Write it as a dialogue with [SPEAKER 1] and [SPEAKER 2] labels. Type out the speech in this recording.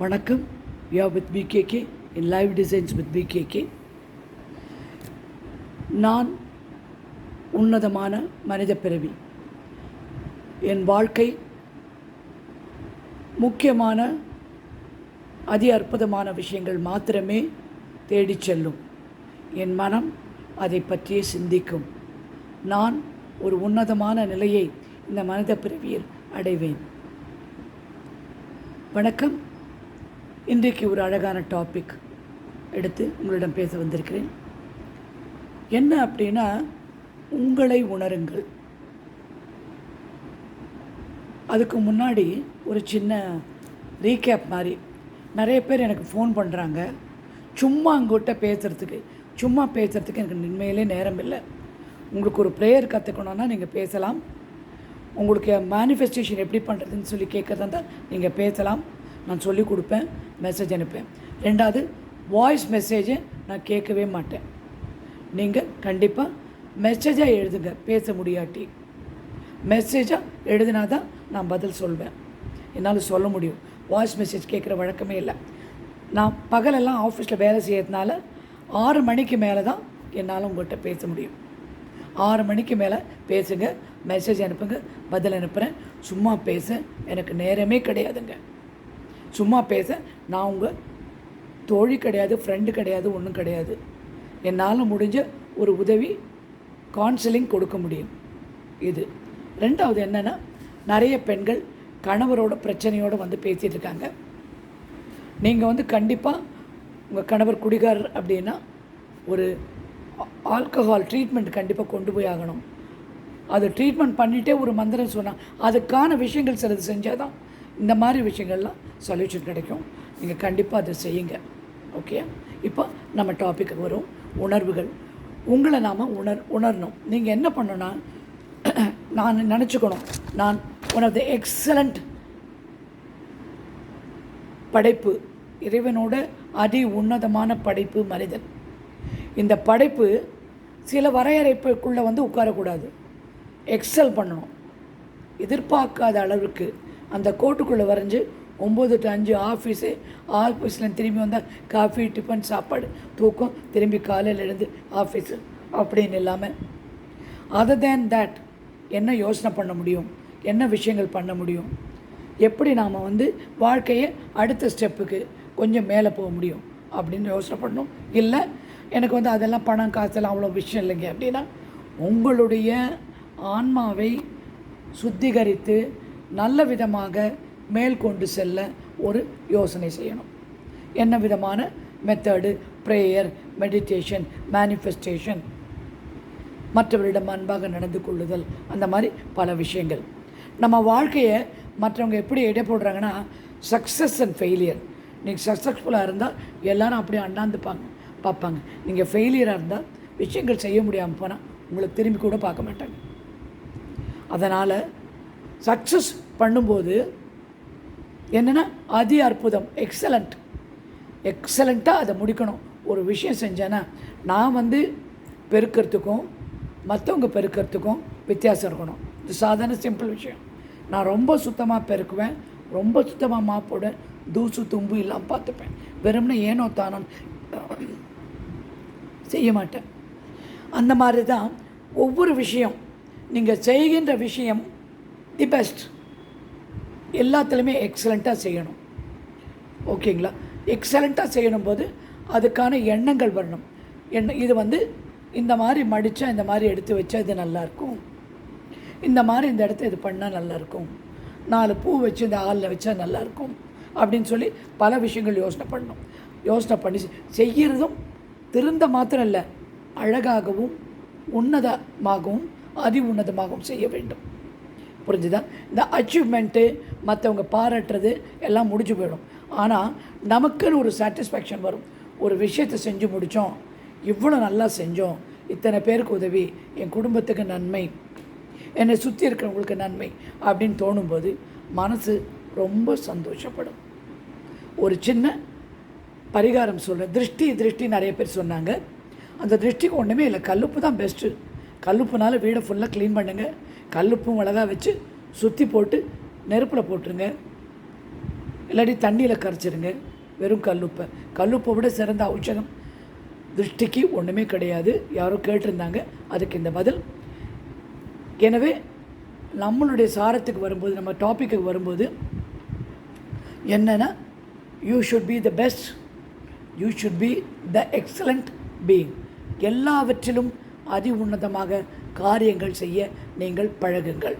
[SPEAKER 1] வணக்கம். யா with PKK in live designs with PKK நான் உன்னதமான மனித பிறவி. என் வாழ்க்கை முக்கியமான அதி அற்புதமான விஷயங்கள் மாத்திரமே தேடிச் செல்லும். என் மனம் அதை பற்றியே சிந்திக்கும். நான் ஒரு உன்னதமான நிலையை இந்த மனித பிறவியில் அடைவேன். வணக்கம். இன்றைக்கு ஒரு அழகான டாபிக் எடுத்து உங்களிடம் பேச வந்திருக்கிறேன். என்ன அப்படின்னா உங்களை உணருங்கள். அதுக்கு முன்னாடி ஒரு சின்ன ரீகேப் மாதிரி. நிறைய பேர் எனக்கு ஃபோன் பண்ணுறாங்க சும்மா அங்கிட்ட பேசுகிறதுக்கு சும்மா பேசுகிறதுக்கு எனக்கு உண்மையிலே நேரம் இல்லை. உங்களுக்கு ஒரு ப்ரேயர் கற்றுக்கணுன்னா நீங்கள் பேசலாம். உங்களுக்கு மேனிஃபெஸ்டேஷன் எப்படி பண்ணுறதுன்னு சொல்லி கேட்குறதா இருந்தால் நீங்கள் பேசலாம். நான் சொல்லி கொடுப்பேன் மெசேஜ் அனுப்பேன் ரெண்டாவது வாய்ஸ் மெசேஜை நான் கேட்கவே மாட்டேன். நீங்கள் கண்டிப்பாக மெசேஜாக எழுதுங்க பேச முடியாட்டி. மெசேஜாக எழுதினா தான் நான் பதில் சொல்வேன். என்னால் சொல்ல முடியும். வாய்ஸ் மெசேஜ் கேட்குற வழக்கமே இல்லை. நான் பகலெல்லாம் ஆஃபீஸில் வேலை செய்யறதுனால ஆறு மணிக்கு மேலே தான் என்னால் உங்கள்கிட்ட பேச முடியும். ஆறு மணிக்கு மேலே பேசுங்க மெசேஜ் அனுப்புங்க பதில் அனுப்புகிறேன் சும்மா பேச எனக்கு நேரமே கிடையாதுங்க. சும்மா பேச நான் உங்கள் தோழி கிடையாது ஃப்ரெண்டு கிடையாது ஒன்றும் கிடையாது. என்னால் முடிஞ்ச ஒரு உதவி கவுன்சிலிங் கொடுக்க முடியும். இது. ரெண்டாவது என்னென்னா நிறைய பெண்கள் கணவரோட பிரச்சனையோடு வந்து பேசிகிட்டு இருக்காங்க. நீங்கள் வந்து கண்டிப்பாக உங்கள் கணவர் குடிகாரர் அப்படின்னா ஒரு ஆல்கஹால் ட்ரீட்மெண்ட் கண்டிப்பாக கொண்டு போய் ஆகணும். அது ட்ரீட்மெண்ட் பண்ணிகிட்டே ஒரு மந்திரம் சொன்னால் அதுக்கான விஷயங்கள் சிலது செஞ்சால் தான் இந்த மாதிரி விஷயங்கள்லாம் சொல்யூஷன் கிடைக்கும். நீங்கள் கண்டிப்பாக அதை செய்யுங்க. ஓகே இப்போ நம்ம டாப்பிக்கு வரும். உணர்வுகள். உங்களை நாம் உணர் உணரணும். நீங்கள் என்ன பண்ணணும்னா நான் நினச்சிக்கணும். நான் ஒன் ஆஃப் த எக்ஸலண்ட் படைப்பு இறைவனோட அதி உன்னதமான படைப்பு மனிதன். இந்த படைப்பு சில வரையறைப்புக்குள்ளே வந்து உட்காரக்கூடாது. எக்ஸல் பண்ணணும். எதிர்பார்க்காத அளவுக்கு. அந்த கோட்டுக்குள்ளே வரைஞ்சி ஒம்பது டு அஞ்சு ஆஃபீஸு ஆஃபீஸில் திரும்பி வந்தால் காஃபி டிஃபன் சாப்பாடு தூக்கம் திரும்பி காலையில் எழுந்து ஆஃபீஸு அப்படின்னு இல்லாமல் அதர் தேன் தேட் என்ன யோசனை பண்ண முடியும்? என்ன விஷயங்கள் பண்ண முடியும்? எப்படி நாம் வந்து வாழ்க்கையை அடுத்த ஸ்டெப்புக்கு கொஞ்சம் மேலே போக முடியும்? அப்படின்னு யோசனை பண்ணணும். இல்லை எனக்கு வந்து அதெல்லாம் பணம் காசெல்லாம் அவ்வளோ விஷயம் இல்லைங்க. அப்படின்னா உங்களுடைய ஆன்மாவை சுத்திகரித்து நல்ல விதமாக மேல் கொண்டு செல்ல ஒரு யோசனை செய்யணும். என்ன விதமான மெத்தடு ப்ரேயர் மெடிடேஷன் மேனிஃபெஸ்டேஷன் மற்றவரிடம் அன்பாக நடந்து கொள்ளுதல் அந்த மாதிரி பல விஷயங்கள். நம்ம வாழ்க்கையை மற்றவங்க எப்படி எடை போடுறாங்கன்னா சக்ஸஸ் அண்ட் ஃபெயிலியர் நீங்கள் சக்ஸஸ்ஃபுல்லாக இருந்தால் எல்லோரும் அப்படியே அண்ணாந்துப்பாங்க பார்ப்பாங்க. நீங்கள் ஃபெயிலியராக இருந்தால் விஷயங்கள் செய்ய முடியாமல் போனால் உங்களை திரும்பி கூட பார்க்க மாட்டாங்க. அதனால் சக்ஸஸ் பண்ணும்போது என்னென்னா அதி அற்புதம் எக்ஸலண்ட் எக்ஸலண்ட்டாக அதை முடிக்கணும். ஒரு விஷயம் செஞ்சேன்னா நான் வந்து பெருக்கிறதுக்கும் மற்றவங்க பெருக்கிறதுக்கும் வித்தியாசம் இருக்கணும். இது சாதாரண சிம்பிள் விஷயம். நான் ரொம்ப சுத்தமாக பெருக்குவேன் ரொம்ப சுத்தமாக மாப்போடுவேன் தூசு தும்பு இல்லாமல் பார்த்துப்பேன். வெறும்னு ஏனோ தானோ செய்ய மாட்டேன். அந்த மாதிரி தான் ஒவ்வொரு விஷயம். நீங்கள் செய்கின்ற விஷயம் தி பெஸ்ட் எல்லாத்துலேயுமே எக்ஸலண்ட்டாக செய்யணும். ஓகேங்களா? எக்ஸலண்ட்டாக செய்யணும் போது அதுக்கான எண்ணங்கள் வரணும். எண்ண இது வந்து இந்த மாதிரி மடித்தா இந்த மாதிரி எடுத்து வச்சா இது நல்லாயிருக்கும் இந்த மாதிரி இந்த இடத்த இது பண்ணால் நல்லாயிருக்கும் நாலு பூ வச்சு இந்த ஆளில் வச்சா நல்லாயிருக்கும் அப்படின்னு சொல்லி பல விஷயங்கள் யோசனை பண்ணணும். யோசனை பண்ணி செய்கிறதும் திருந்த மாத்திரம் இல்லை அழகாகவும் உன்னதமாகவும் அதி உன்னதமாகவும் செய்ய வேண்டும். புரிஞ்சுதா? இந்த அச்சீவ்மெண்ட்டு மற்றவங்க பாராட்டுறது எல்லாம் முடிஞ்சு போயிடும். ஆனால் நமக்குன்னு ஒரு சாட்டிஸ்ஃபேக்ஷன் வரும். ஒரு விஷயத்தை செஞ்சு முடித்தோம் இவ்வளோ நல்லா செஞ்சோம். இத்தனை பேருக்கு உதவி. என் குடும்பத்துக்கு நன்மை. என்னை சுற்றி இருக்கிறவங்களுக்கு நன்மை அப்படின்னு தோணும்போது மனசு ரொம்ப சந்தோஷப்படும். ஒரு சின்ன பரிகாரம் சொல்கிறேன் திருஷ்டி திருஷ்டி நிறைய பேர் சொன்னாங்க. அந்த திருஷ்டிக்கு ஒன்றுமே இல்லை. கல்லுப்பு தான் பெஸ்ட்டு கல்லுப்புனால வீடை ஃபுல்லாக க்ளீன் பண்ணுங்கள் கல்லுப்பும் மிளகா வச்சு சுற்றி போட்டு நெருப்பில் போட்டுருங்க. இல்லாட்டி தண்ணியில் கரைச்சிருங்க. வெறும் கல்லுப்பை. கல்லுப்பை விட சிறந்த ஔஷதம் திருஷ்டிக்கு ஒன்றுமே கிடையாது. யாரோ கேட்டிருந்தாங்க. அதுக்கு இந்த பதில். எனவே நம்மளுடைய சாரத்துக்கு வரும்போது நம்ம டாப்பிக்கு வரும்போது என்னென்னா you should be the best you should be the excellent being எல்லாவற்றிலும் அதி உன்னதமாக காரியங்கள் செய்ய நீங்கள் பழகுங்கள்.